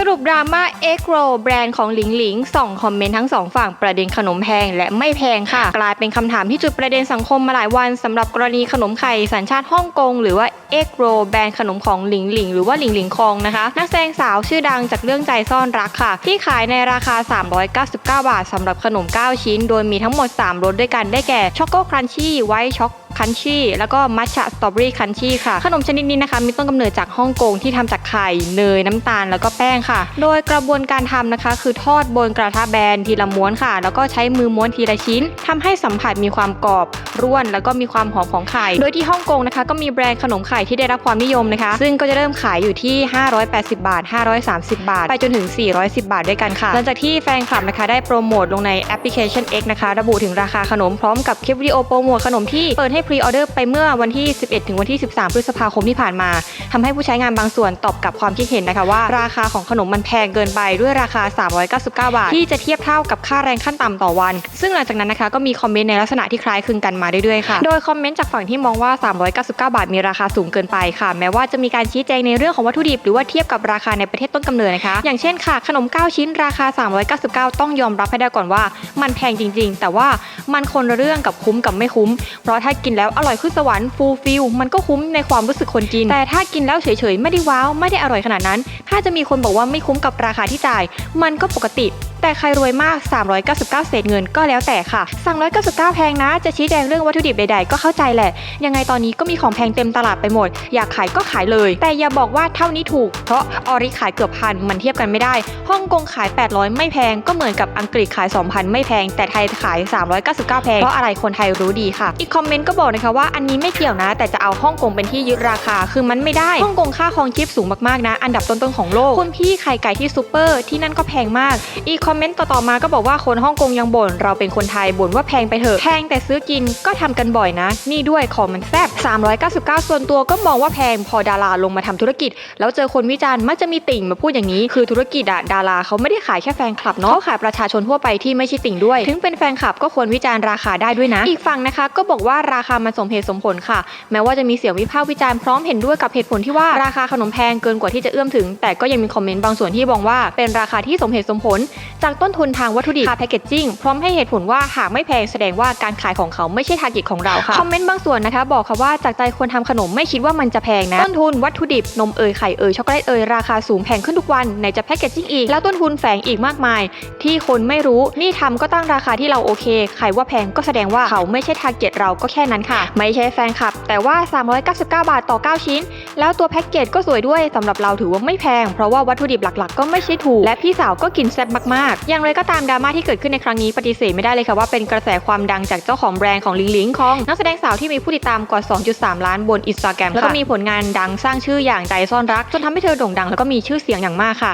สรุปดราม่าเอ็กโรแบรนด์ของหลิงหลิงส่องคอมเมนต์ทั้งสองฝั่งประเด็นขนมแพงและไม่แพงค่ะ กลายเป็นคำถามที่จุดประเด็นสังคมมาหลายวันสำหรับกรณีขนมไข่สัญชาติฮ่องกงหรือว่าเอ็กโรแบรนด์ขนมของหลิงหลิงหรือว่าหลิงหลิงคองนะคะ นักแสดงสาวชื่อดังจากเรื่องใจซ่อนรักค่ะ ที่ขายในราคา 399 บาทสำหรับขนม 9 ชิ้น โดยมีทั้งหมด 3รสด้วยกันได้แก่ช็อกโกครันชี่ไวท์ช็อก คันชี่แล้วก็มัชชะสตรอเบอรี่คันชี่ค่ะ ขนมชนิดนี้นะคะมีต้นกำเนิดจากฮ่องกงที่ทำจากไข่เนยน้ำตาลแล้วก็แป้งค่ะ โดยกระบวนการทำนะคะ คือทอดบนกระทะแบนทีละม้วนค่ะ แล้วก็ใช้มือม้วนทีละชิ้นทำให้สัมผัสมีความกรอบร่วน แล้วก็มีความหอมของไข่ โดยที่ฮ่องกงนะคะ ก็มีแบรนด์ขนมไข่ที่ได้รับความนิยมนะคะ ซึ่งก็จะเริ่มขายอยู่ที่ 580 บาท 530 บาท ไปจนถึง 410 บาทด้วยกันค่ะ หลังจากที่แฟนคลับนะคะได้โปรโมทลงในแอปพลิเคชัน X นะคะ ระบุถึงราคาขนมพร้อมกับคลิปวิดีโอโปรโมทขนมที่เปิดให้พรีออเดอร์ไปเมื่อวันที่ 11 ถึงวันที่ 13 พฤษภาคมที่ผ่านมาทำให้ผู้ใช้งานบางส่วนตอบกับความคิดเห็นนะคะว่า ราคาของขนมมันแพงเกินไปด้วยราคา 399 บาท ที่จะเทียบเท่ากับค่าแรงขั้นต่ำต่อวัน ซึ่งหลังจากนั้นนะคะก็มีคอมเมนต์ในลักษณะที่คล้ายคลึงกันมาเรื่อยๆค่ะโดยคอมเมนต์จากฝั่งที่มองว่า 399 บาท มีราคาสูงเกินไปค่ะ แม้ว่าจะมีการชี้แจงในเรื่องของวัตถุดิบหรือว่าเทียบกับราคาในประเทศต้นกำเนิดนะคะ อย่างเช่นค่ะ ขนม 9 ชิ้นราคา 399 ต้องยอมรับให้ได้ก่อนว่า มันแพงจริง ๆ แต่ว่ามันคนละเรื่องกับคุ้มกับไม่คุ้ม เพราะถ้ากินแล้วอร่อยขึ้นสวรรค์ฟูลฟิลมันก็คุ้มในความรู้สึกคนกิน แต่ถ้ากินแล้วเฉยๆ ไม่ได้ว้าว ไม่ได้อร่อยขนาดนั้น ถ้าจะมีคนบอกว่าไม่คุ้มกับราคาที่จ่าย มันก็ปกติ แต่ใครรวยมาก 399 เศษเงินก็แล้วแต่ค่ะ 399 แพงนะ จะชี้แจงเรื่องวัตถุดิบใดๆ ก็เข้าใจแหละ ยังไงตอนนี้ก็มีของแพงเต็มตลาดไปหมด อยากขายก็ขายเลย แต่อย่าบอกว่าเท่านี้ถูก เพราะออริขายเกือบพันมันเทียบกันไม่ได้ ฮ่องกงขาย 800 ไม่แพง ก็เหมือนกับอังกฤษขาย 2,000 ไม่แพง แต่ไทยขาย 399 แพง เพราะอะไรคนไทยรู้ดีค่ะ อีกคอมเมนต์ก็บอกนะคะว่าอันนี้ไม่เกี่ยวนะ แต่จะเอาฮ่องกงเป็นที่ยึดราคา คือมันไม่ได้ ฮ่องกงค่าครองชีพสูงมากๆนะ อันดับต้นๆของโลก คุณพี่ไข่ไก่ที่ซูเปอร์ที่นั่นก็แพงมาก อีกคอมเมนต์ต่อๆมาก็บอกว่าคนฮ่องกงยังบ่นเราเป็นคนไทยบ่นว่าแพงไปเถอะแพงแต่ซื้อกินก็ทำกันบ่อยนะ นี่ด้วยของมันแซ่บ399 ส่วนตัวก็มองว่าแพงพอดาราลงมาทำธุรกิจ แล้วเจอคนวิจารณ์มักจะมีติ่งมาพูดอย่างนี้ คือธุรกิจอะดาราเขาไม่ได้ขายแค่แฟนคลับเนาะเขาขายประชาชนทั่วไปที่ไม่ใช่ติ่งด้วย ถึงเป็นแฟนคลับก็ควรวิจารณ์ราคาได้ด้วยนะ อีกฝั่งนะคะ ก็บอกว่าราคามันสมเหตุสมผลค่ะ แม้ว่าจะมีเสียงวิพากษ์วิจารณ์พร้อมเห็นด้วยกับเหตุผลที่ว่าราคาขนมแพงเกินกว่าที่จะเอื้อมถึง แต่ก็ยังมีคอมเมนต์บางส่วนที่มองว่าเป็นราคาที่สมเหตุสมผลจากต้นทุนทางวัตถุดิบค่าแพคเกจจิ้งพร้อมให้เหตุผลว่าหากไม่แพงแสดงว่าการขายของเขาไม่ใช่ทาร์เก็ตของเราค่ะคอมเมนต์บางส่วนนะคะ บอกค่ะว่าจากใจคนทำขนมไม่คิดว่ามันจะแพงนะต้นทุนวัตถุดิบนมเอยไข่เอยช็อกโกแลตเอยราคาสูงแพงขึ้นทุกวันไหนจะแพคเกจจิ้งอีกแล้วต้นทุนแฝงอีกมากมาย ที่คนไม่รู้นี่ทำก็ตั้งราคาที่เราโอเคใครว่าแพงก็แสดงว่าเขาไม่ใช่ทาร์เก็ตเราก็แค่นั้นค่ะ ไม่ใช่แฟนคลับ แต่ว่า 399 บาทต่อ 9 ชิ้น แล้วตัวแพ็กเกจก็สวยด้วยสำหรับเราถือว่าไม่แพงเพราะว่าวัตถุดิบหลักๆ ก็ไม่ใช่ถูกและพี่สาวก็กินแซ่บมากๆอย่างไรก็ตามดราม่าที่เกิดขึ้นในครั้งนี้ปฏิเสธไม่ได้เลยค่ะว่าเป็นกระแสความดังจากเจ้าของแบรนด์ของลิงลิงของนักแสดงสาวที่มีผู้ติดตามกว่า 2.3 ล้านบนอินสตาแกรมแล้วก็มีผลงานดังสร้างชื่ออย่างใจซ่อนรัก จนทำให้เธอโด่งดังแล้วก็มีชื่อเสียงอย่างมากค่ะ